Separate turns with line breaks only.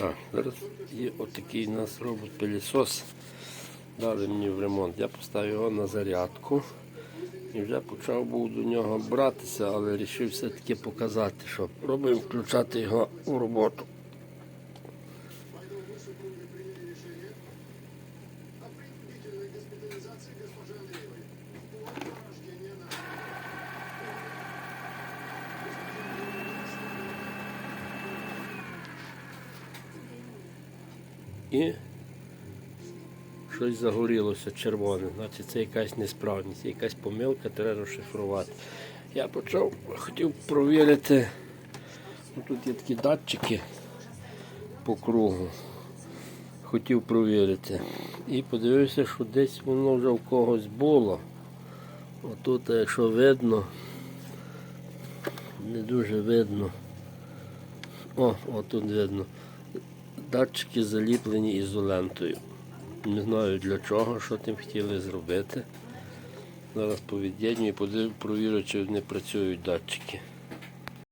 А, зараз є отакий у нас робот пилісос. Дали мені в ремонт. Я поставив його на зарядку і вже почав був до нього братися, але вирішив все-таки показати, що пробуємо включати його у роботу. І щось загорілося червоне. Значить, це якась несправність, якась помилка, треба розшифрувати. Я почав, хотів провірити. Ну, Тут є такі датчики по кругу. Хотів провірити. І подивився, що десь воно вже в когось було. Отут, якщо видно, не дуже видно. О, отут видно. Датчики заліплені ізолентою. Не знаю для чого, що тим хотіли зробити. Зараз повід'єдню і подив- провірю, чи не працюють датчики.